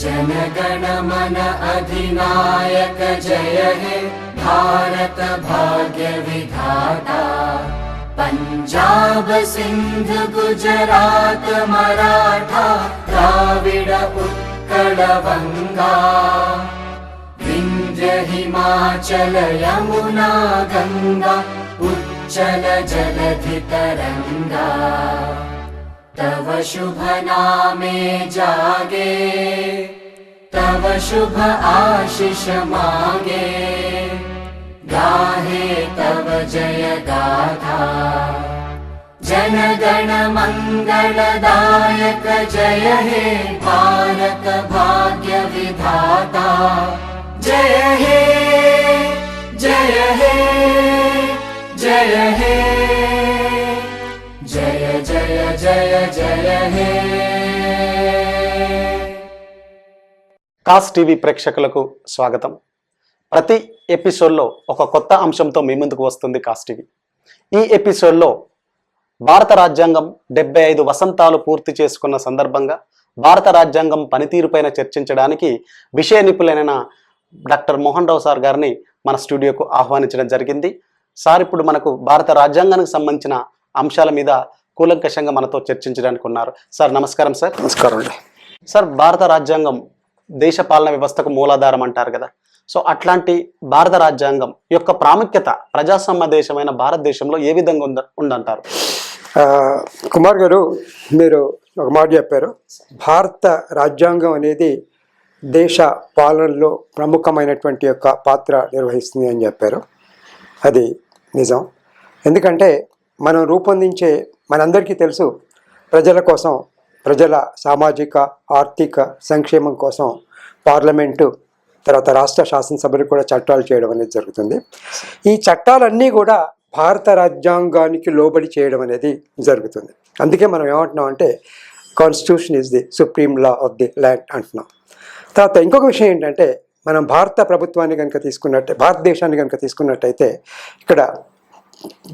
जनगण मन अधिनायक जय हे भारत भाग्य विधाता। पञ्जाब सिन्ध गुजरात मराठा द्राविड उत्कल वङ्गा विन्ध्य हिमाचल यमुना गङ्गा उच्चल जलधि तरङ्गा तव शुभ नामे जागे तव शुभ आशिष मागे। गाहे तव जय गाथा जनगण जय हे भारत भाग्य కాస్ టీవీ ప్రేక్షకులకు స్వాగతం. ప్రతి ఎపిసోడ్లో ఒక కొత్త అంశంతో మీ ముందుకు వస్తుంది కాస్ టీవీ. ఈ ఎపిసోడ్లో భారత రాజ్యాంగం డెబ్బై ఐదు వసంతాలు పూర్తి చేసుకున్న సందర్భంగా భారత రాజ్యాంగం పనితీరుపైన చర్చించడానికి విషయ నిపుణులైన డాక్టర్ మోహన్ రావు సార్ గారిని మన స్టూడియోకు ఆహ్వానించడం జరిగింది. సార్ ఇప్పుడు మనకు భారత రాజ్యాంగానికి సంబంధించిన అంశాల మీద కూలంకషంగా మనతో చర్చించడానికి ఉన్నారు. సార్ నమస్కారం సార్. నమస్కారం సార్ భారత రాజ్యాంగం దేశ పాలన వ్యవస్థకు మూలాధారం అంటారు కదా. సో అట్లాంటి భారత రాజ్యాంగం యొక్క ప్రాముఖ్యత ప్రజాస్వామ్య దేశమైన భారతదేశంలో ఏ విధంగా ఉంద ఉందంటారు? కుమార్ గారు మీరు ఒక మాట చెప్పారు. భారత రాజ్యాంగం అనేది దేశ పాలనలో ప్రముఖమైనటువంటి యొక్క పాత్ర నిర్వహిస్తుంది అని చెప్పారు. అది నిజం. ఎందుకంటే మనం రూపొందించే మనందరికీ తెలుసు ప్రజల కోసం ప్రజల సామాజిక ఆర్థిక సంక్షేమం కోసం పార్లమెంటు తర్వాత రాష్ట్ర శాసనసభలు కూడా చట్టాలు చేయడం అనేది జరుగుతుంది. ఈ చట్టాలన్నీ కూడా భారత రాజ్యాంగానికి లోబడి చేయడం అనేది జరుగుతుంది. అందుకే మనం ఏమంటున్నాం అంటే constitution is the supreme law of the land అంటున్నాం. తర్వాత ఇంకొక విషయం ఏంటంటే మనం భారత ప్రభుత్వాన్ని కనుక తీసుకున్నట్టే భారతదేశాన్ని కనుక తీసుకున్నట్టయితే ఇక్కడ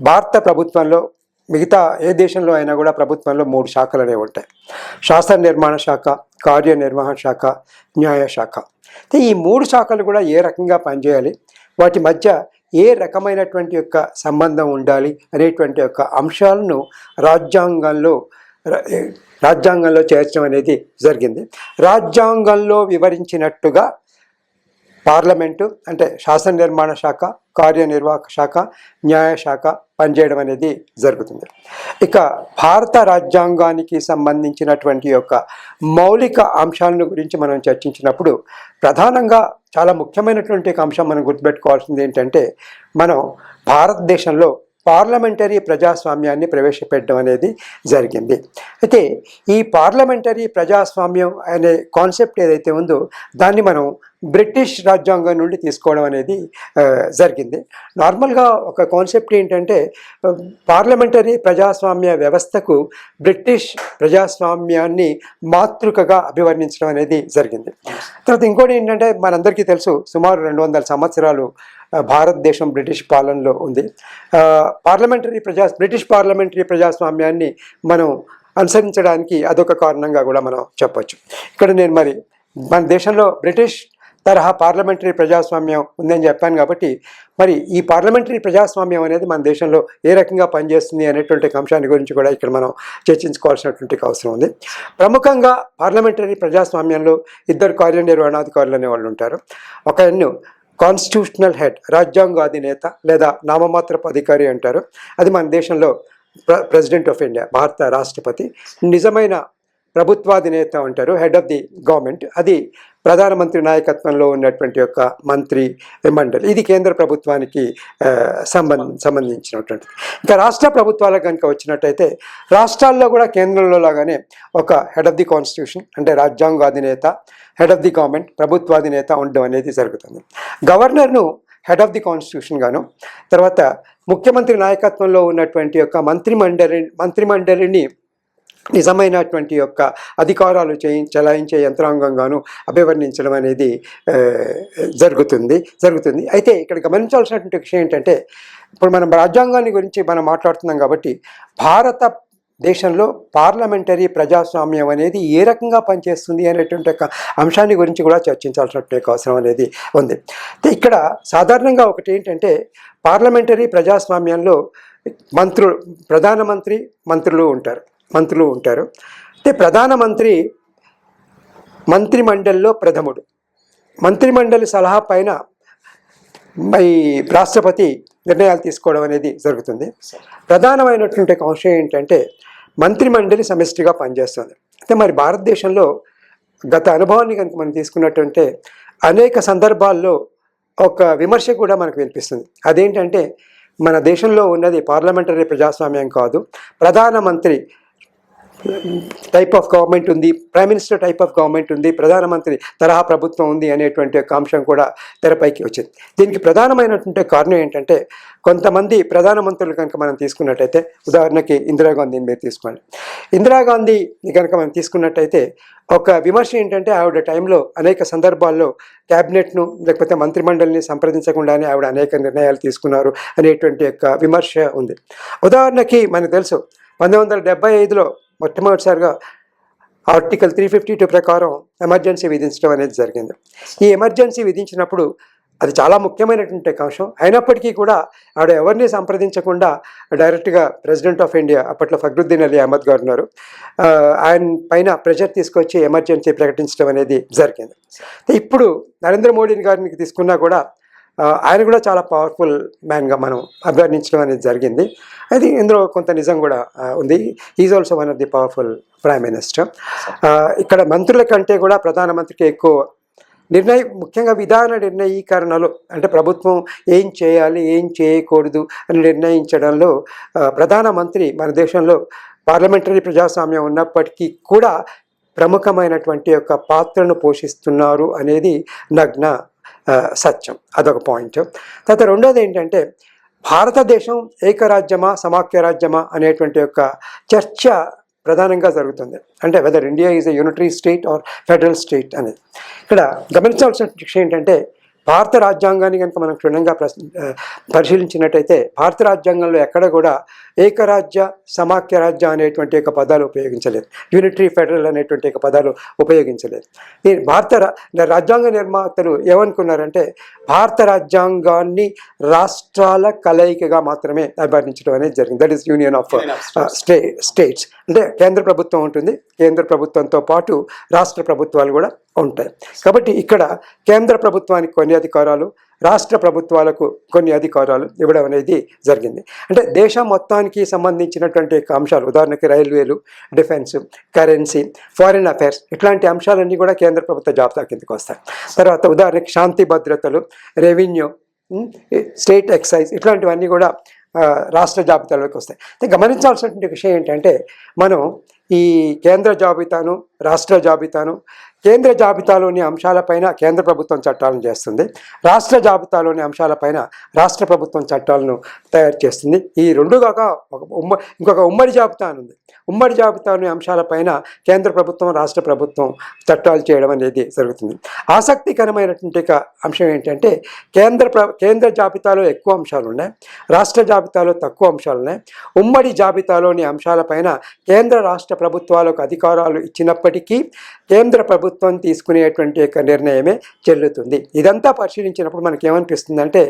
భారత ప్రభుత్వంలో మిగతా ఏ దేశంలో అయినా కూడా ప్రభుత్వంలో మూడు శాఖలు అనేవి ఉంటాయి. శాస్త్ర నిర్మాణ శాఖ కార్యనిర్వహణ శాఖ న్యాయ శాఖ. అయితే ఈ మూడు శాఖలు కూడా ఏ రకంగా పనిచేయాలి? వాటి మధ్య ఏ రకమైనటువంటి యొక్క సంబంధం ఉండాలి? అనేటువంటి యొక్క అంశాలను రాజ్యాంగంలో రాజ్యాంగంలో చేర్చడం అనేది జరిగింది. రాజ్యాంగంలో వివరించినట్టుగా పార్లమెంటు అంటే శాసన నిర్మాణ శాఖ కార్యనిర్వాహక శాఖ న్యాయశాఖ పనిచేయడం అనేది జరుగుతుంది. ఇక భారత రాజ్యాంగానికి సంబంధించినటువంటి యొక్క మౌలిక అంశాలను గురించి మనం చర్చించినప్పుడు ప్రధానంగా చాలా ముఖ్యమైనటువంటి అంశం మనం గుర్తుపెట్టుకోవాల్సింది ఏంటంటే మనం భారతదేశంలో పార్లమెంటరీ ప్రజాస్వామ్యాన్ని ప్రవేశపెట్టడం అనేది జరిగింది. అయితే ఈ పార్లమెంటరీ ప్రజాస్వామ్యం అనే కాన్సెప్ట్ ఏదైతే ఉందో దాన్ని మనం బ్రిటిష్ రాజ్యాంగం నుండి తీసుకోవడం అనేది జరిగింది. నార్మల్గా ఒక కాన్సెప్ట్ ఏంటంటే పార్లమెంటరీ ప్రజాస్వామ్య వ్యవస్థకు బ్రిటిష్ ప్రజాస్వామ్యాన్ని మాతృకగా అభివర్ణించడం అనేది జరిగింది. తర్వాత ఇంకోటి ఏంటంటే మనందరికీ తెలుసు సుమారు రెండు వందల సంవత్సరాలు భారతదేశం బ్రిటిష్ పాలనలో ఉంది. పార్లమెంటరీ ప్రజా బ్రిటిష్ పార్లమెంటరీ ప్రజాస్వామ్యాన్ని మనం అనుసరించడానికి అదొక కారణంగా కూడా మనం చెప్పచ్చు. ఇక్కడ నేను మరి మన దేశంలో బ్రిటిష్ తరహా పార్లమెంటరీ ప్రజాస్వామ్యం ఉందని చెప్పాను కాబట్టి మరి ఈ పార్లమెంటరీ ప్రజాస్వామ్యం అనేది మన దేశంలో ఏ రకంగా పనిచేస్తుంది అనేటువంటి అంశాన్ని గురించి కూడా ఇక్కడ మనం చర్చించుకోవాల్సినటువంటి అవసరం ఉంది. ప్రముఖంగా పార్లమెంటరీ ప్రజాస్వామ్యంలో ఇద్దరు కార్యనిర్వహణాధికారులు అనే వాళ్ళు ఉంటారు. ఒక ఎన్ను కాన్స్టిట్యూషనల్ హెడ్ రాజ్యాంగ అధినేత లేదా నామమాత్రపు అధికారి అంటారు. అది మన దేశంలో ప్ర ప్రెసిడెంట్ ఆఫ్ ఇండియా భారత రాష్ట్రపతి. నిజమైన ప్రభుత్వాధినేత అంటారు హెడ్ ఆఫ్ ది గవర్నమెంట్ అది ప్రధానమంత్రి నాయకత్వంలో ఉన్నటువంటి యొక్క మంత్రి మండలి ఇది కేంద్ర ప్రభుత్వానికి సంబంధ సంబంధించినటువంటిది. ఇంకా రాష్ట్ర ప్రభుత్వాలకు కనుక వచ్చినట్టయితే రాష్ట్రాల్లో కూడా కేంద్రంలో లాగానే ఒక హెడ్ ఆఫ్ ది కాన్స్టిట్యూషన్ అంటే రాజ్యాంగ అధినేత హెడ్ ఆఫ్ ది గవర్నమెంట్ ప్రభుత్వాధినేత ఉండడం అనేది జరుగుతుంది. గవర్నర్ను హెడ్ ఆఫ్ ది కాన్స్టిట్యూషన్ గాను తర్వాత ముఖ్యమంత్రి నాయకత్వంలో ఉన్నటువంటి యొక్క మంత్రిమండలి మంత్రిమండలిని నిజమైనటువంటి యొక్క అధికారాలు చేయి చలాయించే యంత్రాంగంగాను అభివర్ణించడం అనేది జరుగుతుంది జరుగుతుంది. అయితే ఇక్కడ గమనించాల్సినటువంటి విషయం ఏంటంటే ఇప్పుడు మనం రాజ్యాంగాన్ని గురించి మనం మాట్లాడుతున్నాం కాబట్టి భారత దేశంలో పార్లమెంటరీ ప్రజాస్వామ్యం అనేది ఏ రకంగా పనిచేస్తుంది అనేటువంటి ఒక అంశాన్ని గురించి కూడా చర్చించాల్సినటువంటి అవసరం అనేది ఉంది. అయితే ఇక్కడ సాధారణంగా ఒకటి ఏంటంటే పార్లమెంటరీ ప్రజాస్వామ్యంలో మంత్రులు ప్రధానమంత్రి మంత్రులు ఉంటారు. మంత్రులు ఉంటారు. అయితే ప్రధానమంత్రి మంత్రిమండలిలో ప్రథముడు. మంత్రిమండలి సలహా పైన ఈ రాష్ట్రపతి నిర్ణయాలు తీసుకోవడం అనేది జరుగుతుంది. ప్రధానమైనటువంటి అంశం ఏంటంటే మంత్రిమండలి సమిష్టిగా పనిచేస్తుంది. అయితే మరి భారతదేశంలో గత అనుభవాన్ని కనుక మనం తీసుకున్నట్టుంటే అనేక సందర్భాల్లో ఒక విమర్శ కూడా మనకు వినిపిస్తుంది. అదేంటంటే మన దేశంలో ఉన్నది పార్లమెంటరీ ప్రజాస్వామ్యం కాదు. ప్రధానమంత్రి టైప్ ఆఫ్ గవర్నమెంట్ ఉంది prime minister type of government ఉంది ప్రధానమంత్రి తరహా ప్రభుత్వం ఉంది అనేటువంటి ఒక అంశం కూడా తెరపైకి వచ్చింది. దీనికి ప్రధానమైనటువంటి కారణం ఏంటంటే కొంతమంది ప్రధానమంత్రులు కనుక మనం తీసుకున్నట్టయితే ఉదాహరణకి ఇందిరాగాంధీని మీరు తీసుకోండి. ఇందిరాగాంధీ కనుక మనం తీసుకున్నట్టయితే ఒక విమర్శ ఏంటంటే ఆవిడ టైంలో అనేక సందర్భాల్లో క్యాబినెట్ను లేకపోతే మంత్రిమండలిని సంప్రదించకుండానే ఆవిడ అనేక నిర్ణయాలు తీసుకున్నారు అనేటువంటి యొక్క విమర్శ ఉంది. ఉదాహరణకి మనకు తెలుసు పంతొమ్మిది వందల డెబ్బై ఐదులో మొట్టమొదటిసారిగా ఆర్టికల్ త్రీ ఫిఫ్టీ టూ ప్రకారం ఎమర్జెన్సీ విధించడం అనేది జరిగింది. ఈ ఎమర్జెన్సీ విధించినప్పుడు అది చాలా ముఖ్యమైనటువంటి అంశం. అయినప్పటికీ కూడా ఆవిడ ఎవరిని సంప్రదించకుండా డైరెక్ట్గా ప్రెసిడెంట్ ఆఫ్ ఇండియా అప్పట్లో ఫక్రుద్దీన్ అలీ అహ్మద్ గారు ఉన్నారు. ఆయన పైన ప్రెషర్ తీసుకొచ్చి ఎమర్జెన్సీ ప్రకటించడం అనేది జరిగింది. ఇప్పుడు నరేంద్ర మోడీ గారిని తీసుకున్నా కూడా ఆయన కూడా చాలా పవర్ఫుల్ మ్యాన్గా మనం అభివర్ణించడం అనేది జరిగింది. అది ఇందులో కొంత నిజం కూడా ఉంది. Is also one of the powerful prime minister ఇక్కడ మంత్రుల కంటే కూడా ప్రధానమంత్రికి ఎక్కువ నిర్ణయ ముఖ్యంగా విధాన నిర్ణయీకరణలు అంటే ప్రభుత్వం ఏం చేయాలి ఏం చేయకూడదు అని నిర్ణయించడంలో ప్రధానమంత్రి మన దేశంలో పార్లమెంటరీ ప్రజాస్వామ్యం ఉన్నప్పటికీ కూడా ప్రముఖమైనటువంటి యొక్క పాత్రను పోషిస్తున్నారు అనేది నగ్న సత్యం. అదొక పాయింట్. తర్వాత రెండోది ఏంటంటే భారతదేశం ఏకరాజ్యమా సమాఖ్య రాజ్యమా అనేటువంటి యొక్క చర్చ ప్రధానంగా జరుగుతుంది. అంటే whether India is a unitary state or federal state అనేది. ఇక్కడ గమనించాల్సిన విషయం ఏంటంటే భారత రాజ్యాంగాన్ని కనుక మనం క్షుణ్ణంగా పరిశీలించినట్టయితే భారత రాజ్యాంగంలో ఎక్కడ కూడా ఏకరాజ్య సమాఖ్య రాజ్య అనేటువంటి ఒక పదాలు ఉపయోగించలేదు. యూనిటరీ ఫెడరల్ అనేటువంటి ఒక పదాలు ఉపయోగించలేదు. ఈ భారత రాజ్యాంగ నిర్మాతలు ఏమనుకున్నారంటే భారత రాజ్యాంగాన్ని రాష్ట్రాల కలయికగా మాత్రమే అభివర్ణించడం అనేది జరిగింది. That is union of stay states అంటే కేంద్ర ప్రభుత్వం ఉంటుంది. కేంద్ర ప్రభుత్వంతో పాటు రాష్ట్ర ప్రభుత్వాలు కూడా ఉంటాయి. కాబట్టి ఇక్కడ కేంద్ర ప్రభుత్వానికి కొన్ని అధికారాలు రాష్ట్ర ప్రభుత్వాలకు కొన్ని అధికారాలు ఇవ్వడం అనేది జరిగింది. అంటే దేశం మొత్తానికి సంబంధించినటువంటి అంశాలు ఉదాహరణకి రైల్వేలు డిఫెన్స్ కరెన్సీ ఫారిన్ అఫైర్స్ ఇట్లాంటి అంశాలన్నీ కూడా కేంద్ర ప్రభుత్వ జాబితా కిందకి వస్తాయి. తర్వాత ఉదాహరణకి శాంతి భద్రతలు రెవెన్యూ స్టేట్ ఎక్సైజ్ ఇట్లాంటివన్నీ కూడా రాష్ట్ర జాబితాలోకి వస్తాయి. అయితే గమనించాల్సినటువంటి విషయం ఏంటంటే మనం ఈ కేంద్ర జాబితాను రాష్ట్ర జాబితాను కేంద్ర జాబితాలోని అంశాలపైన కేంద్ర ప్రభుత్వం చట్టాలను చేస్తుంది. రాష్ట్ర జాబితాలోని అంశాలపైన రాష్ట్ర ప్రభుత్వం చట్టాలను తయారు చేస్తుంది. ఈ రెండు కాక ఒక ఉమ్మ ఇంకొక ఉమ్మడి జాబితా అని ఉంది. ఉమ్మడి జాబితాలోని అంశాలపైన కేంద్ర ప్రభుత్వం రాష్ట్ర ప్రభుత్వం చట్టాలు చేయడం అనేది జరుగుతుంది. ఆసక్తికరమైనటువంటి అంశం ఏంటంటే కేంద్ర కేంద్ర జాబితాలో ఎక్కువ అంశాలు ఉన్నాయి. రాష్ట్ర జాబితాలో తక్కువ అంశాలు ఉన్నాయి. ఉమ్మడి జాబితాలోని అంశాలపైన కేంద్ర రాష్ట్ర ప్రభుత్వాలకు అధికారాలు ఇచ్చినప్పుడు ఇచ్చినప్పటికీ కేంద్ర ప్రభుత్వం తీసుకునేటువంటి యొక్క నిర్ణయమే చెల్లుతుంది. ఇదంతా పరిశీలించినప్పుడు మనకి ఏమనిపిస్తుందంటే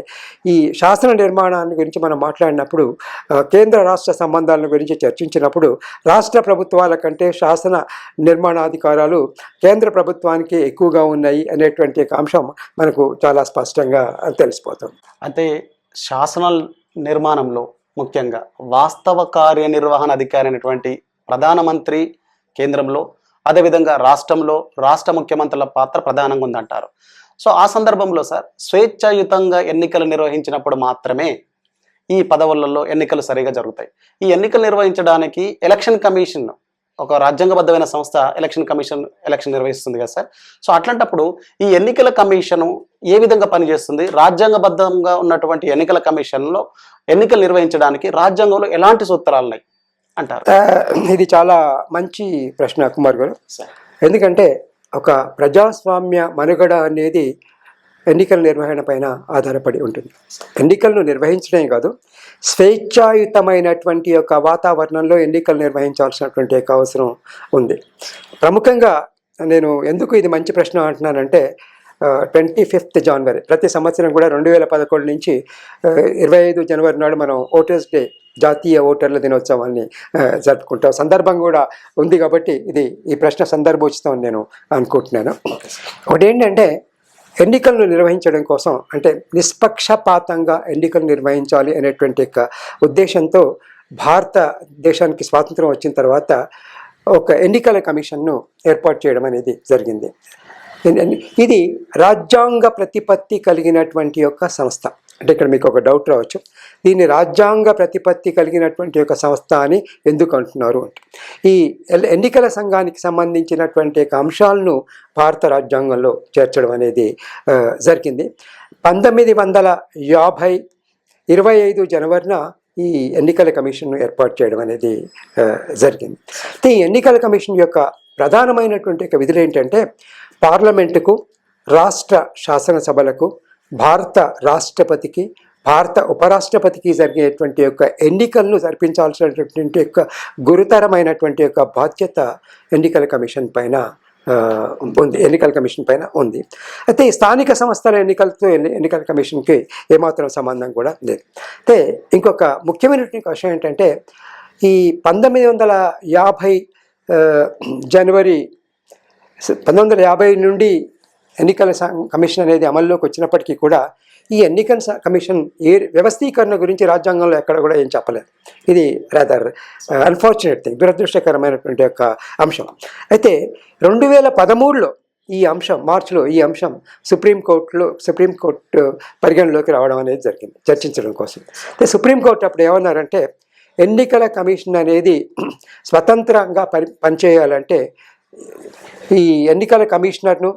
ఈ శాసన నిర్మాణాన్ని గురించి మనం మాట్లాడినప్పుడు కేంద్ర రాష్ట్ర సంబంధాలను గురించి చర్చించినప్పుడు రాష్ట్ర ప్రభుత్వాల కంటే శాసన నిర్మాణాధికారాలు కేంద్ర ప్రభుత్వానికి ఎక్కువగా ఉన్నాయి అనేటువంటి ఒక అంశం మనకు చాలా స్పష్టంగా తెలిసిపోతుంది. అయితే శాసన నిర్మాణంలో ముఖ్యంగా వాస్తవ కార్యనిర్వహణ అధికారి అయినటువంటి ప్రధానమంత్రి కేంద్రంలో అదేవిధంగా రాష్ట్రంలో రాష్ట్ర ముఖ్యమంత్రుల పాత్ర ప్రధానంగా ఉందంటారు. సో ఆ సందర్భంలో సార్ స్వేచ్ఛాయుతంగా ఎన్నికలు నిర్వహించినప్పుడు మాత్రమే ఈ పదవులలో ఎన్నికలు సరిగా జరుగుతాయి. ఈ ఎన్నికలు నిర్వహించడానికి ఎలక్షన్ కమిషన్ ఒక రాజ్యాంగబద్ధమైన సంస్థ ఎలక్షన్ కమిషన్ ఎలక్షన్ నిర్వహిస్తుంది కదా సార్. సో అట్లాంటప్పుడు ఈ ఎన్నికల కమిషను ఏ విధంగా పనిచేస్తుంది? రాజ్యాంగబద్ధంగా ఉన్నటువంటి ఎన్నికల కమిషన్లో ఎన్నికలు నిర్వహించడానికి రాజ్యాంగంలో ఎలాంటి సూత్రాలు ఉన్నాయి అంటారు. ఇది చాలా మంచి ప్రశ్న కుమార్ గారు. ఎందుకంటే ఒక ప్రజాస్వామ్య మనుగడ అనేది ఎన్నికల నిర్వహణ పైన ఆధారపడి ఉంటుంది. ఎన్నికలను నిర్వహించడమే కాదు స్వేచ్ఛాయుతమైనటువంటి యొక్క వాతావరణంలో ఎన్నికలు నిర్వహించాల్సినటువంటి యొక్క అవసరం ఉంది. ప్రముఖంగా నేను ఎందుకు ఇది మంచి ప్రశ్న అంటున్నానంటే ట్వంటీ ఫిఫ్త్ జనవరి ప్రతి సంవత్సరం కూడా రెండు వేల పదకొండు నుంచి ఇరవై ఐదు జనవరి నాడు మనం ఓటర్స్ డే జాతీయ ఓటర్ల దినోత్సవాన్ని జరుపుకుంటాం. సందర్భం కూడా ఉంది కాబట్టి ఇది ఈ ప్రశ్న సందర్భోచితం అని నేను అనుకుంటున్నాను. ఒకటి ఏంటంటే ఎన్నికలను నిర్వహించడం కోసం అంటే నిష్పక్షపాతంగా ఎన్నికలు నిర్వహించాలి అనేటువంటి యొక్క ఉద్దేశంతో భారతదేశానికి స్వాతంత్రం వచ్చిన తర్వాత ఒక ఎన్నికల కమిషన్ను ఏర్పాటు చేయడం అనేది జరిగింది. ఇది రాజ్యాంగ ప్రతిపత్తి కలిగినటువంటి యొక్క సంస్థ. అంటే ఇక్కడ మీకు ఒక డౌట్ రావచ్చు. దీన్ని రాజ్యాంగ ప్రతిపత్తి కలిగినటువంటి ఒక సంస్థ అని ఎందుకు అంటున్నారు అంటే ఈ ఎన్నికల సంఘానికి సంబంధించినటువంటి ఒక అంశాలను భారత రాజ్యాంగంలో చేర్చడం అనేది జరిగింది. పంతొమ్మిది వందల యాభై ఇరవై ఐదు జనవరిన ఈ ఎన్నికల కమిషన్ను ఏర్పాటు చేయడం అనేది జరిగింది. అయితే ఈ ఎన్నికల కమిషన్ యొక్క ప్రధానమైనటువంటి విధులు ఏంటంటే పార్లమెంటుకు రాష్ట్ర శాసనసభలకు భారత రాష్ట్రపతికి భారత ఉపరాష్ట్రపతికి జరిగేటువంటి యొక్క ఎన్నికలను జరిపించాల్సినటువంటి యొక్క గురుతరమైనటువంటి యొక్క బాధ్యత ఎన్నికల కమిషన్ పైన ఉంది ఎన్నికల కమిషన్ పైన ఉంది. అయితే ఈ స్థానిక సంస్థల ఎన్నికలతో ఎన్ని- ఎన్నికల కమిషన్కి ఏమాత్రం సంబంధం కూడా లేదు. అయితే ఇంకొక ముఖ్యమైనటువంటి విషయం ఏంటంటే ఈ పంతొమ్మిది వందల యాభై జనవరి పంతొమ్మిది వందల యాభై నుండి ఎన్నికల కమిషన్ అనేది అమల్లోకి వచ్చినప్పటికీ కూడా ఈ ఎన్నికల స- కమిషన్ ఏ వ్యవస్థీకరణ గురించి రాజ్యాంగంలో ఎక్కడ కూడా ఏం చెప్పలేదు. ఇది రాదర్ అన్ఫార్చునేట్ థింగ్ దురదృష్టకరమైనటువంటి యొక్క అంశం. అయితే రెండు వేల పదమూడులో ఈ అంశం మార్చిలో ఈ అంశం సుప్రీంకోర్టులో సుప్రీంకోర్టు పరిగణలోకి రావడం అనేది జరిగింది చర్చించడం కోసం. అయితే సుప్రీంకోర్టు అప్పుడు ఏమన్నారంటే ఎన్నికల కమిషన్ అనేది స్వతంత్రంగా పని పనిచేయాలంటే ఈ ఎన్నికల కమిషనర్ను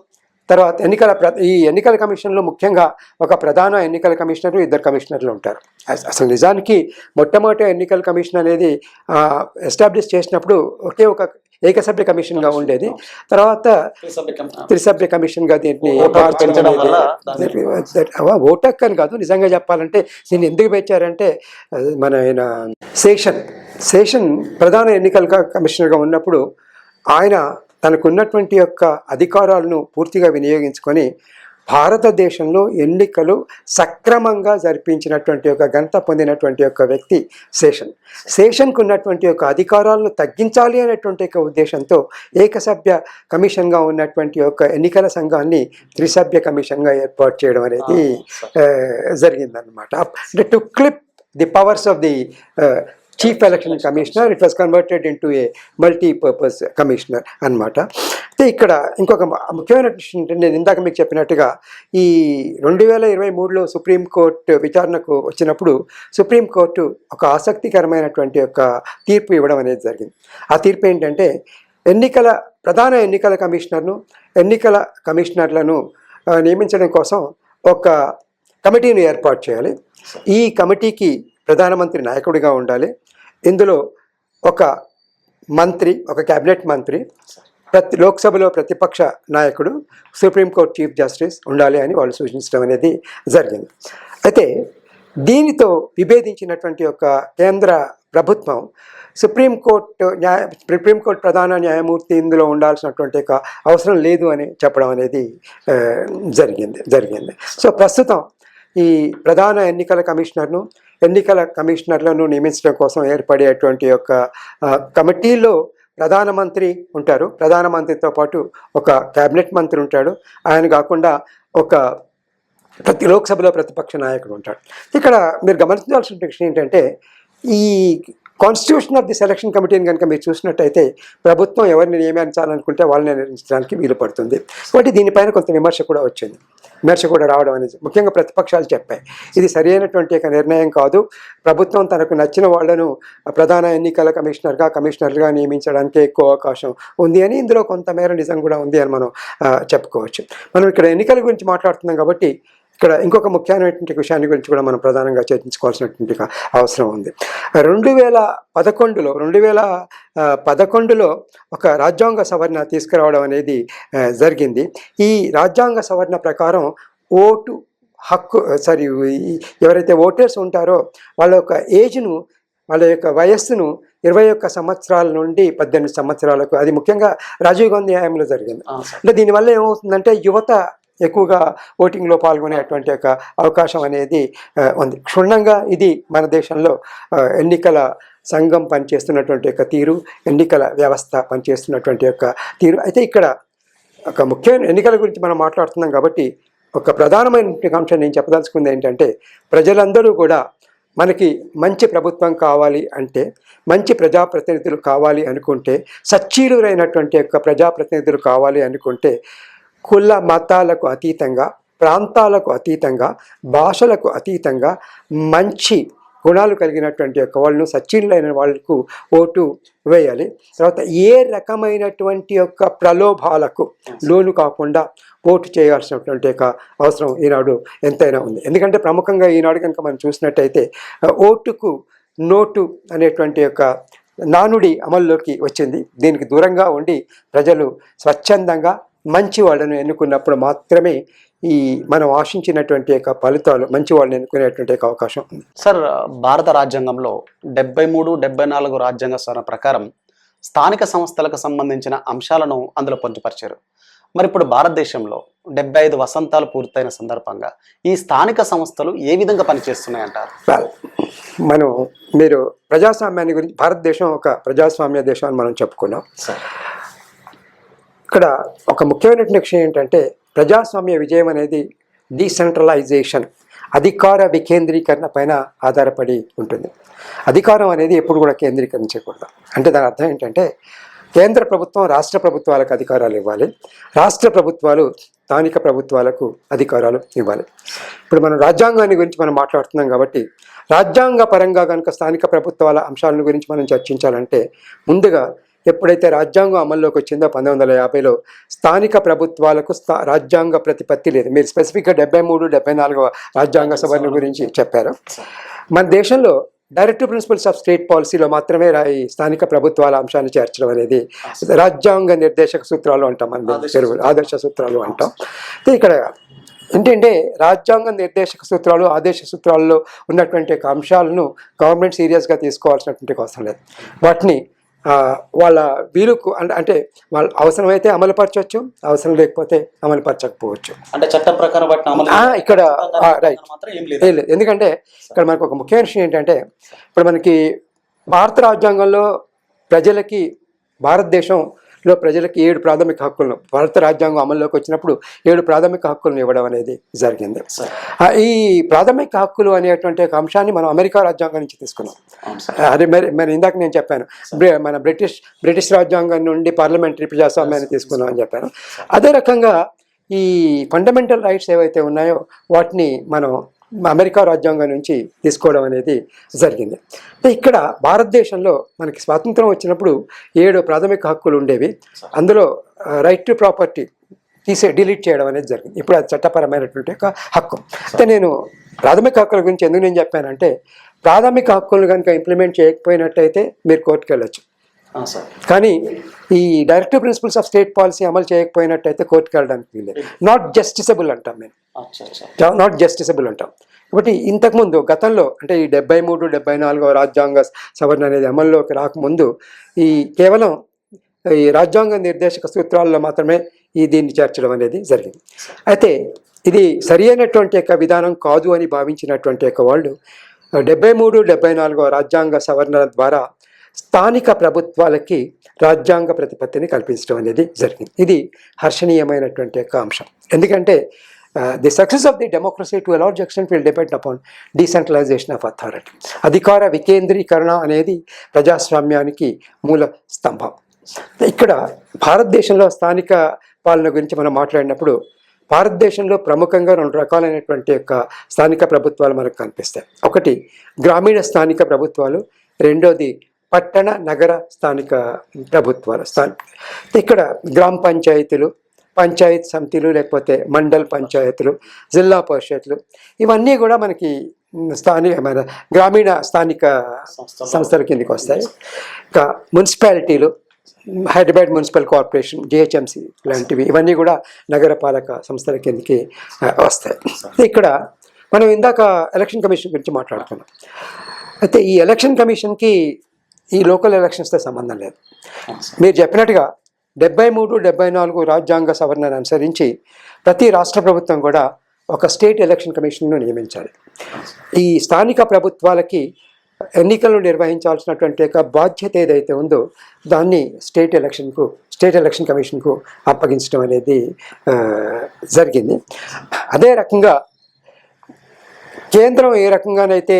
తర్వాత ఎన్నికల ప్ర ఈ ఎన్నికల కమిషన్లో ముఖ్యంగా ఒక ప్రధాన ఎన్నికల కమిషనర్ ఇద్దరు కమిషనర్లు ఉంటారు అస- అసలు నిజానికి మొట్టమొదటి ఎన్నికల కమిషన్ అనేది ఎస్టాబ్లిష్ చేసినప్పుడు ఒకే ఒక ఏకసభ్య కమిషన్గా ఉండేది తర్వాత త్రిసభ్య కమిషన్గా దీన్ని ఓటు హక్కు మార్చడం పెంచడం అనేది వల్ల జరిగింది. అవ- ఓటు హక్కు అని కాదు నిజంగా చెప్పాలంటే దీన్ని ఎందుకు పెంచారంటే అది మన ఆయన శేషన్ శేషన్ ప్రధాన ఎన్నికల కమిషనర్గా ఉన్నప్పుడు ఆయన తనకున్నటువంటి యొక్క అధికారాలను పూర్తిగా వినియోగించుకొని భారతదేశంలో ఎన్నికలు సక్రమంగా జరిపించినటువంటి ఒక ఘనత పొందినటువంటి యొక్క వ్యక్తి శేషన్. శేషన్కు ఉన్నటువంటి యొక్క అధికారాలను తగ్గించాలి అనేటువంటి ఒక ఉద్దేశంతో ఏకసభ్య కమిషన్గా ఉన్నటువంటి యొక్క ఎన్నికల సంఘాన్ని త్రిసభ్య కమిషన్గా ఏర్పాటు చేయడం అనేది జరిగిందనమాట అంటే to clip the powers of the chief election commissioner it was converted into a multipurpose commissioner అనమాట అయితే ఇక్కడ ఇంకొక ముఖ్యమైన విషయం ఏంటంటే నేను ఇందాక మీకు చెప్పినట్టుగా ఈ రెండు వేల ఇరవై మూడులో సుప్రీంకోర్టు విచారణకు వచ్చినప్పుడు సుప్రీంకోర్టు ఒక ఆసక్తికరమైనటువంటి ఒక తీర్పు ఇవ్వడం అనేది జరిగింది. ఆ తీర్పు ఏంటంటే ఎన్నికల ప్రధాన ఎన్నికల కమిషనర్ను ఎన్నికల కమిషనర్లను నియమించడం కోసం ఒక కమిటీని ఏర్పాటు చేయాలి. ఈ కమిటీకి ప్రధానమంత్రి నాయకుడిగా ఉండాలి. ఇందులో ఒక మంత్రి ఒక క్యాబినెట్ మంత్రి ప్రతి లోక్సభలో ప్రతిపక్ష నాయకుడు సుప్రీంకోర్టు చీఫ్ జస్టిస్ ఉండాలి అని వాళ్ళు సూచించడం అనేది జరిగింది. అయితే దీనితో విభేదించినటువంటి ఒక కేంద్ర ప్రభుత్వం సుప్రీంకోర్టు న్యాయ సుప్రీంకోర్టు ప్రధాన న్యాయమూర్తి ఇందులో ఉండాల్సినటువంటి ఒక అవసరం లేదు అని చెప్పడం అనేది జరిగింది జరిగింది. సో ప్రస్తుతం ఈ ప్రధాన ఎన్నికల కమిషనర్ను ఎన్నికల కమిషనర్లను నియమించడం కోసం ఏర్పడేటువంటి యొక్క కమిటీలో ప్రధానమంత్రి ఉంటారు. ప్రధానమంత్రితో పాటు ఒక క్యాబినెట్ మంత్రి ఉంటాడు. ఆయన కాకుండా ఒక ప్రతి లోక్సభలో ప్రతిపక్ష నాయకుడు ఉంటాడు. ఇక్కడ మీరు గమనించాల్సిన విషయం ఏంటంటే ఈ కాన్స్టిట్యూషన్ ఆఫ్ ది సెలక్షన్ కమిటీని కనుక మీరు చూసినట్టయితే ప్రభుత్వం ఎవరిని నియమించాలనుకుంటే వాళ్ళని నిర్ణయించడానికి వీలు పడుతుంది కాబట్టి దీనిపైన కొంత విమర్శ కూడా వచ్చింది. విమర్శ కూడా రావడం అనేది ముఖ్యంగా ప్రతిపక్షాలు చెప్పాయి. ఇది సరైనటువంటి నిర్ణయం కాదు. ప్రభుత్వం తనకు నచ్చిన వాళ్ళను ప్రధాన ఎన్నికల కమిషనర్గా కమిషనర్గా నియమించడానికి ఎక్కువ అవకాశం ఉంది అని ఇందులో కొంతమేర నిజం కూడా ఉంది అని మనం చెప్పుకోవచ్చు. మనం ఇక్కడ ఎన్నికల గురించి మాట్లాడుతున్నాం కాబట్టి ఇక్కడ ఇంకొక ముఖ్యమైనటువంటి విషయాన్ని గురించి కూడా మనం ప్రధానంగా చర్చించుకోవాల్సినటువంటి అవసరం ఉంది. రెండు వేల పదకొండులో రెండు వేల పదకొండులో ఒక రాజ్యాంగ సవరణ తీసుకురావడం అనేది జరిగింది. ఈ రాజ్యాంగ సవరణ ప్రకారం ఓటు హక్కు సారీ ఎవరైతే ఓటర్స్ ఉంటారో వాళ్ళ యొక్క ఏజ్ను వాళ్ళ యొక్క వయస్సును ఇరవై ఒక్క సంవత్సరాల నుండి పద్దెనిమిది సంవత్సరాలకు అది ముఖ్యంగా రాజీవ్ గాంధీ హయాంలో జరిగింది. అంటే దీనివల్ల ఏమవుతుందంటే యువత ఎక్కువగా ఓటింగ్లో పాల్గొనేటువంటి యొక్క అవకాశం అనేది ఉంది. క్షుణ్ణంగా ఇది మన దేశంలో ఎన్నికల సంఘం పనిచేస్తున్నటువంటి యొక్క తీరు ఎన్నికల వ్యవస్థ పనిచేస్తున్నటువంటి యొక్క తీరు. అయితే ఇక్కడ ఒక ముఖ్యమైన ఎన్నికల గురించి మనం మాట్లాడుతున్నాం కాబట్టి ఒక ప్రధానమైన అంశం నేను చెప్పదలుచుకుంది ఏంటంటే ప్రజలందరూ కూడా మనకి మంచి ప్రభుత్వం కావాలి అంటే మంచి ప్రజాప్రతినిధులు కావాలి అనుకుంటే సచ్చీలురైనటువంటి యొక్క ప్రజాప్రతినిధులు కావాలి అనుకుంటే కుల మతాలకు అతీతంగా ప్రాంతాలకు అతీతంగా భాషలకు అతీతంగా మంచి గుణాలు కలిగినటువంటి యొక్క వాళ్ళను సచిన్లైన వాళ్ళకు ఓటు వేయాలి. తర్వాత ఏ రకమైనటువంటి యొక్క ప్రలోభాలకు లోను కాకుండా ఓటు చేయాల్సినటువంటి యొక్క అవసరం ఈనాడు ఎంతైనా ఉంది. ఎందుకంటే ప్రముఖంగా ఈనాడు కనుక మనం చూసినట్టయితే ఓటుకు నోటు అనేటువంటి యొక్క నానుడి అమల్లోకి వచ్చింది. దీనికి దూరంగా ఉండి ప్రజలు స్వచ్ఛందంగా మంచి వాళ్ళను ఎన్నుకున్నప్పుడు మాత్రమే ఈ మనం ఆశించినటువంటి యొక్క ఫలితాలు మంచి వాళ్ళని ఎన్నుకునేటువంటి యొక్క అవకాశం ఉంది. సార్ భారత రాజ్యాంగంలో డెబ్బై మూడు డెబ్బై నాలుగు రాజ్యాంగ సవరణ ప్రకారం స్థానిక సంస్థలకు సంబంధించిన అంశాలను అందులో పొందుపరిచారు. మరి ఇప్పుడు భారతదేశంలో డెబ్బై ఐదు వసంతాలు పూర్తయిన సందర్భంగా ఈ స్థానిక సంస్థలు ఏ విధంగా పనిచేస్తున్నాయంటారు? Well, మనం మీరు ప్రజాస్వామ్యాన్ని గురించి భారతదేశం ఒక ప్రజాస్వామ్య దేశం అని మనం చెప్పుకున్నాం. సార్. ఇక్కడ ఒక ముఖ్యమైనటువంటి విషయం ఏంటంటే ప్రజాస్వామ్య విజయం అనేది డీసెంట్రలైజేషన్ అధికార వికేంద్రీకరణ పైన ఆధారపడి ఉంటుంది. అధికారం అనేది ఎప్పుడు కూడా కేంద్రీకరించకూడదు. అంటే దాని అర్థం ఏంటంటే కేంద్ర ప్రభుత్వం రాష్ట్ర ప్రభుత్వాలకు అధికారాలు ఇవ్వాలి. రాష్ట్ర ప్రభుత్వాలు స్థానిక ప్రభుత్వాలకు అధికారాలు ఇవ్వాలి. ఇప్పుడు మనం రాజ్యాంగాన్ని గురించి మనం మాట్లాడుతున్నాం కాబట్టి రాజ్యాంగ పరంగా కనుక స్థానిక ప్రభుత్వాల అంశాలను గురించి మనం చర్చించాలంటే ముందుగా ఎప్పుడైతే రాజ్యాంగం అమల్లోకి వచ్చిందో పంతొమ్మిది వందల యాభైలో స్థానిక ప్రభుత్వాలకు స్థా రాజ్యాంగ ప్రతిపత్తి లేదు. మీరు స్పెసిఫిక్గా డెబ్బై మూడు డెబ్బై నాలుగవ రాజ్యాంగ సవరణ గురించి చెప్పారు. మన దేశంలో డైరెక్ట్ ప్రిన్సిపల్స్ ఆఫ్ స్టేట్ పాలసీలో మాత్రమే ఈ స్థానిక ప్రభుత్వాల అంశాన్ని చేర్చడం అనేది రాజ్యాంగ నిర్దేశక సూత్రాలు అంటాం మన తెలుగు ఆదర్శ సూత్రాలు అంటాం. అయితే ఇక్కడ ఏంటంటే రాజ్యాంగ నిర్దేశక సూత్రాలు ఆదేశ సూత్రాల్లో ఉన్నటువంటి అంశాలను గవర్నమెంట్ సీరియస్గా తీసుకోవాల్సినటువంటి అవసరం లేదు. వాటిని వాళ్ళ వీలుకు అంటే అంటే వాళ్ళ అవసరమైతే అమలుపరచవచ్చు అవసరం లేకపోతే అమలుపరచకపోవచ్చు. అంటే చట్టం ప్రకారం ఇక్కడ రైట్ ఏం లేదు. ఎందుకంటే ఇక్కడ మనకు ఒక ముఖ్యమైన విషయం ఏంటంటే ఇప్పుడు మనకి భారత రాజ్యాంగంలో ప్రజలకి భారతదేశంలో ప్రజలకి ఏడు ప్రాథమిక హక్కులను భారత రాజ్యాంగం అమల్లోకి వచ్చినప్పుడు ఏడు ప్రాథమిక హక్కులను ఇవ్వడం అనేది జరిగింది. ఈ ప్రాథమిక హక్కులు అనేటువంటి ఒక అంశాన్ని మనం అమెరికా రాజ్యాంగం నుంచి తీసుకున్నాం. అదే మరి మరి ఇందాక నేను చెప్పాను బ్రి- మన బ్రిటిష్ బ్రిటిష్ రాజ్యాంగం నుండి పార్లమెంటరీ ప్రజాస్వామ్యాన్ని తీసుకున్నాం అని చెప్పాను. అదే రకంగా ఈ ఫండమెంటల్ రైట్స్ ఏవైతే ఉన్నాయో వాటిని మనం అమెరికా రాజ్యాంగం నుంచి తీసుకోవడం అనేది జరిగింది. ఇక్కడ భారతదేశంలో మనకి స్వాతంత్రం వచ్చినప్పుడు ఏడు ప్రాథమిక హక్కులు ఉండేవి. అందులో రైట్ టు ప్రాపర్టీ తీసే డిలీట్ చేయడం అనేది జరిగింది. ఇప్పుడు అది చట్టపరమైనటువంటి ఒక హక్కు. అయితే నేను ప్రాథమిక హక్కుల గురించి ఎందుకు నేను చెప్పానంటే ప్రాథమిక హక్కులను కనుక ఇంప్లిమెంట్ చేయకపోయినట్టయితే మీరు కోర్టుకు వెళ్ళొచ్చు కానీ ఈ directive principles of state policy అమలు చేయకపోయినట్టయితే కోర్టుకు వెళ్ళడానికి వీలేదు నాట్ జస్టిసబుల్ అంటాం మేము. నాట్ జస్టిసబుల్ అంటాం. కాబట్టి ఇంతకుముందు గతంలో అంటే ఈ డెబ్బై మూడు డెబ్బై నాలుగో రాజ్యాంగ సవరణ అనేది అమల్లోకి రాకముందు ఈ కేవలం ఈ రాజ్యాంగ నిర్దేశక సూత్రాల్లో మాత్రమే ఈ దీన్ని చేర్చడం అనేది జరిగింది. అయితే ఇది సరి అయినటువంటి యొక్క విధానం కాదు అని భావించినటువంటి యొక్క వాళ్ళు డెబ్బై మూడు డెబ్బై నాలుగో రాజ్యాంగ సవరణ ద్వారా స్థానిక ప్రభుత్వాలకి రాజ్యాంగ ప్రతిపత్తిని కల్పించడం అనేది జరిగింది. ఇది హర్షణీయమైనటువంటి యొక్క అంశం. ఎందుకంటే the success of the democracy to a lot junction will depend upon decentralisation of authority అధికార వికేంద్రీకరణ అనేది ప్రజాస్వామ్యానికి మూల స్తంభం. ఇక్కడ భారతదేశంలో స్థానిక పాలన గురించి మనం మాట్లాడినప్పుడు భారతదేశంలో ప్రముఖంగా రెండు రకాలైనటువంటి యొక్క స్థానిక ప్రభుత్వాలు మనకు కనిపిస్తాయి. ఒకటి గ్రామీణ స్థానిక ప్రభుత్వాలు. రెండోది పట్టణ నగర స్థానిక ప్రభుత్వాలు స్థాని. ఇక్కడ గ్రామ పంచాయతీలు పంచాయత్ సమితిలు లేకపోతే మండల్ పంచాయతీలు జిల్లా పరిషత్లు ఇవన్నీ కూడా మనకి స్థానిక మన గ్రామీణ స్థానిక సంస్థల కిందకి వస్తాయి. ఇంకా మున్సిపాలిటీలు హైదరాబాద్ మున్సిపల్ కార్పొరేషన్ జిహెచ్ఎంసి లాంటివి ఇవన్నీ కూడా నగరపాలక సంస్థల కిందకి వస్తాయి. ఇక్కడ మనం ఇందాక ఎలక్షన్ కమిషన్ గురించి మాట్లాడుకున్నాం. అయితే ఈ ఎలక్షన్ కమిషన్కి ఈ లోకల్ ఎలక్షన్స్తో సంబంధం లేదు. మీరు చెప్పినట్టుగా డెబ్బై మూడు డెబ్బై నాలుగు రాజ్యాంగ సవరణను అనుసరించి ప్రతి రాష్ట్ర ప్రభుత్వం కూడా ఒక స్టేట్ ఎలక్షన్ కమిషన్ను నియమించాలి. ఈ స్థానిక ప్రభుత్వాలకి ఎన్నికలు నిర్వహించాల్సినటువంటి యొక్క బాధ్యత ఏదైతే ఉందో దాన్ని స్టేట్ ఎలక్షన్కు స్టేట్ ఎలక్షన్ కమిషన్కు అప్పగించడం అనేది జరిగింది. అదే రకంగా కేంద్రం ఏ రకంగానైతే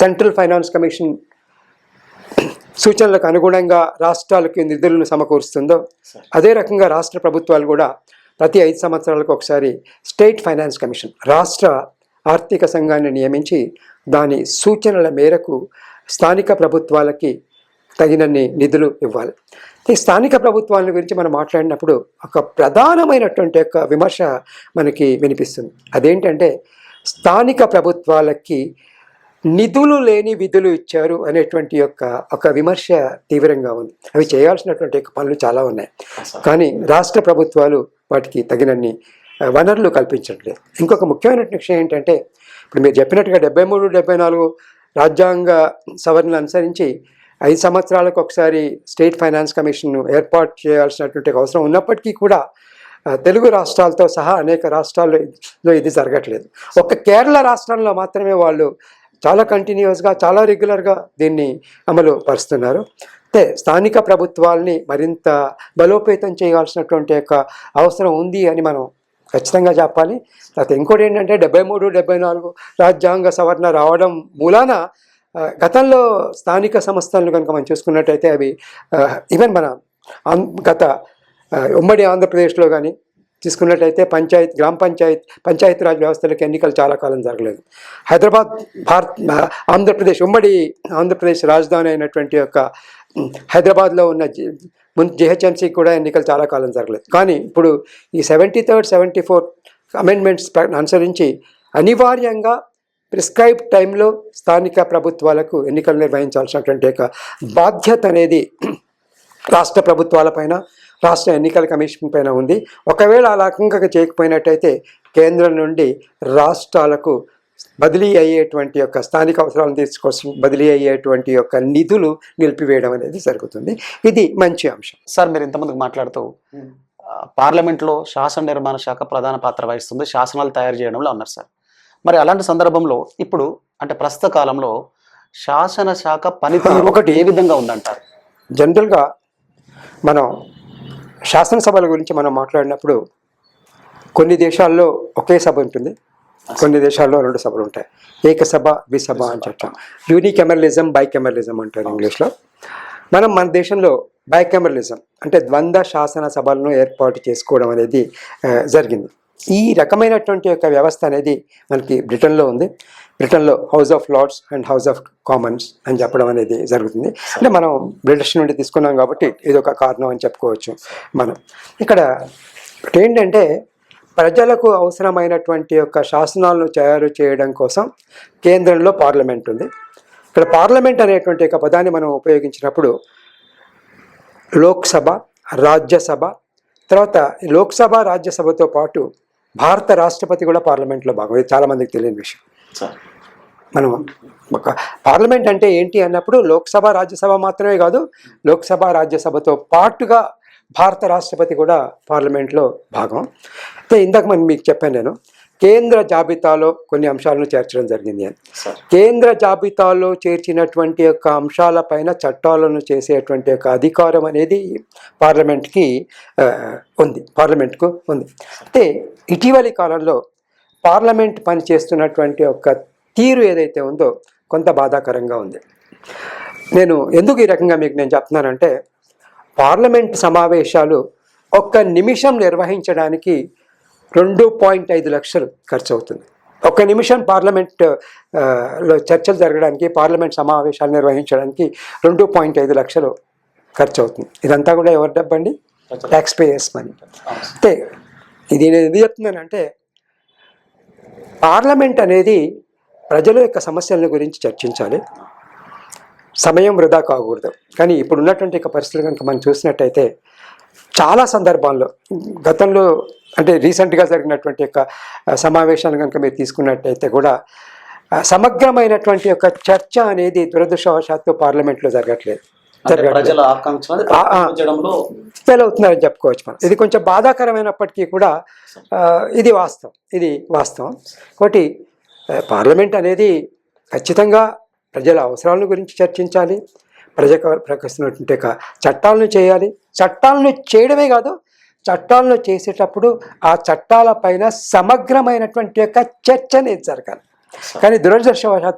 సెంట్రల్ ఫైనాన్స్ కమిషన్ సూచనలకు అనుగుణంగా రాష్ట్రాలకి నిధులను సమకూరుస్తుందో అదే రకంగా రాష్ట్ర ప్రభుత్వాలు కూడా ప్రతి ఐదు సంవత్సరాలకు ఒకసారి స్టేట్ ఫైనాన్స్ కమిషన్ రాష్ట్ర ఆర్థిక సంఘాన్ని నియమించి దాని సూచనల మేరకు స్థానిక ప్రభుత్వాలకి తగినన్ని నిధులు ఇవ్వాలి. ఈ స్థానిక ప్రభుత్వాల గురించి మనం మాట్లాడినప్పుడు ఒక ప్రధానమైనటువంటి యొక్క విమర్శ మనకి వినిపిస్తుంది. అదేంటంటే స్థానిక ప్రభుత్వాలకి నిధులు లేని విధులు ఇచ్చారు అనేటువంటి యొక్క ఒక విమర్శ తీవ్రంగా ఉంది. అవి చేయాల్సినటువంటి యొక్క పనులు చాలా ఉన్నాయి. కానీ రాష్ట్ర ప్రభుత్వాలు వాటికి తగినన్ని వనరులు కల్పించట్లేదు ఇంకొక ముఖ్యమైనటువంటి విషయం ఏంటంటే ఇప్పుడు మీరు చెప్పినట్టుగా డెబ్బై మూడు డెబ్బై నాలుగు రాజ్యాంగ సవరణలు అనుసరించి ఐదు సంవత్సరాలకు ఒకసారి స్టేట్ ఫైనాన్స్ కమిషన్ ఏర్పాటు చేయాల్సినటువంటి అవసరం ఉన్నప్పటికీ కూడా తెలుగు రాష్ట్రాలతో సహా అనేక రాష్ట్రాల్లో ఇది జరగట్లేదు. ఒక్క కేరళ రాష్ట్రంలో మాత్రమే వాళ్ళు చాలా కంటిన్యూస్గా చాలా రెగ్యులర్గా దీన్ని అమలు పరుస్తున్నారు. అయితే స్థానిక ప్రభుత్వాల్ని మరింత బలోపేతం చేయాల్సినటువంటి యొక్క అవసరం ఉంది అని మనం ఖచ్చితంగా చెప్పాలి. తర్వాత ఇంకోటి ఏంటంటే డెబ్బై మూడు డెబ్బై నాలుగు రాజ్యాంగ సవరణ రావడం మూలాన గతంలో స్థానిక సంస్థలను కనుక మనం చూసుకున్నట్టయితే అవి ఈవెన్ మన ఆం- గత ఉమ్మడి ఆంధ్రప్రదేశ్లో కానీ తీసుకున్నట్లయితే పంచాయత్ గ్రామ పంచాయత్ పంచాయతీరాజ్ వ్యవస్థలకు ఎన్నికలు చాలా కాలం జరగలేదు. హైదరాబాద్ భారత్ ఆంధ్రప్రదేశ్ ఉమ్మడి ఆంధ్రప్రదేశ్ రాజధాని అయినటువంటి యొక్క హైదరాబాద్లో ఉన్న జి మున్ జిహెచ్ఎంసీ కూడా ఎన్నికలు చాలా కాలం జరగలేదు. కానీ ఇప్పుడు ఈ seventy third seventy fourth amendments అనుసరించి అనివార్యంగా ప్రిస్క్రైబ్ టైంలో స్థానిక ప్రభుత్వాలకు ఎన్నికలు నిర్వహించాల్సినటువంటి యొక్క బాధ్యత అనేది రాష్ట్ర ప్రభుత్వాలపైన రాష్ట్ర ఎన్నికల కమిషన్ పైన ఉంది. ఒకవేళ ఆ రకంగా చేయకపోయినట్టయితే కేంద్రం నుండి రాష్ట్రాలకు బదిలీ అయ్యేటువంటి యొక్క స్థానిక అవసరాలను తీసుకోసం బదిలీ అయ్యేటువంటి యొక్క నిధులు నిలిపివేయడం అనేది జరుగుతుంది. ఇది మంచి అంశం. సార్ మీరు ఇంతమందికి మాట్లాడుతూ పార్లమెంట్లో శాసన నిర్మాణ శాఖ ప్రధాన పాత్ర వహిస్తుంది. శాసనాలు తయారు చేయడంలో అన్నారు సార్. మరి అలాంటి సందర్భంలో ఇప్పుడు అంటే ప్రస్తుత కాలంలో శాసన శాఖ పనితీరు ఒకటి. ఏ విధంగా ఉందంటారు? జనరల్గా మనం శాసనసభల గురించి మనం మాట్లాడినప్పుడు కొన్ని దేశాల్లో ఒకే సభ ఉంటుంది. కొన్ని దేశాల్లో రెండు సభలు ఉంటాయి. ఏకసభ ద్విసభ అని చెప్తాం. యూనికెమరలిజం బైకెమరలిజం అంటారు ఇంగ్లీష్లో. మనం మన దేశంలో బైకెమరలిజం అంటే ద్వంద్వ శాసన సభలను ఏర్పాటు చేసుకోవడం అనేది జరిగింది. ఈ రకమైనటువంటి యొక్క వ్యవస్థ అనేది మనకి బ్రిటన్లో ఉంది. బ్రిటన్లో House of Lords and House of Commons అని చెప్పడం అనేది జరుగుతుంది. అంటే మనం బ్రిటిష్ నుండి తీసుకున్నాం కాబట్టి ఇది ఒక కారణం అని చెప్పుకోవచ్చు మనం. ఇక్కడ ఏంటంటే ప్రజలకు అవసరమైనటువంటి యొక్క శాసనాలను తయారు చేయడం కోసం కేంద్రంలో పార్లమెంట్ ఉంది. ఇక్కడ పార్లమెంట్ అనేటువంటి ఒక పదాన్ని మనం ఉపయోగించినప్పుడు లోక్సభ రాజ్యసభ తర్వాత లోక్సభ రాజ్యసభతో పాటు భారత రాష్ట్రపతి కూడా పార్లమెంట్లో భాగం. ఇది చాలామందికి తెలియని విషయం. సార్. మనం ఒక పార్లమెంట్ అంటే ఏంటి అన్నప్పుడు లోక్సభ రాజ్యసభ మాత్రమే కాదు లోక్సభ రాజ్యసభతో పాటుగా భారత రాష్ట్రపతి కూడా పార్లమెంట్లో భాగం. అయితే ఇందాక మనం మీకు చెప్పాను నేను కేంద్ర జాబితాలో కొన్ని అంశాలను చేర్చడం జరిగింది. అని కేంద్ర జాబితాలో చేర్చినటువంటి యొక్క అంశాలపైన చట్టాలను చేసేటువంటి యొక్క అధికారం అనేది పార్లమెంట్కి ఉంది. పార్లమెంట్కు ఉంది. అయితే ఇటీవలి కాలంలో పార్లమెంట్ పనిచేస్తున్నటువంటి ఒక తీరు ఏదైతే ఉందో కొంత బాధాకరంగా ఉంది. నేను ఎందుకు ఈ రకంగా మీకు నేను చెప్తున్నానంటే పార్లమెంట్ సమావేశాలు ఒక్క నిమిషం నిర్వహించడానికి రెండు పాయింట్ ఐదు లక్షలు ఖర్చు అవుతుంది ఒక్క నిమిషం పార్లమెంట్లో చర్చలు జరగడానికి పార్లమెంట్ సమావేశాలు నిర్వహించడానికి రెండు పాయింట్ ఐదు లక్షలు ఖర్చు అవుతుంది ఇదంతా కూడా ఎవరి డబ్బండి? ట్యాక్స్ పేయర్స్ మనీ అయితే ఇది నేను ఎందుకు చెప్తున్నానంటే పార్లమెంట్ అనేది ప్రజల యొక్క సమస్యల గురించి చర్చించాలి. సమయం వృధా కాకూడదు. కానీ ఇప్పుడు ఉన్నటువంటి పరిస్థితులు కనుక మనం చూసినట్టయితే చాలా సందర్భాల్లో గతంలో అంటే రీసెంట్గా జరిగినటువంటి యొక్క సమావేశాలు కనుక మీరు తీసుకున్నట్టయితే కూడా సమగ్రమైనటువంటి యొక్క చర్చ అనేది దురదృష్టవశాత్తు పార్లమెంట్లో జరగట్లేదు. ఫెయిల్ అవుతున్నారని చెప్పుకోవచ్చు మనం. ఇది కొంచెం బాధాకరమైనప్పటికీ కూడా ఇది వాస్తవం. ఇది వాస్తవం. ఒకటి ఆ, పార్లమెంట్ అనేది ఖచ్చితంగా ప్రజల అవసరాల గురించి చర్చించాలి. ప్రజలకు ప్రకటిస్తున్నటువంటి చట్టాలను చేయాలి. చట్టాలను చేయడమే కాదు చట్టాలను చేసేటప్పుడు ఆ చట్టాల పైన సమగ్రమైనటువంటి యొక్క చర్చ అనేది జరగాలి. కానీ దురదృష్టవశాత్తు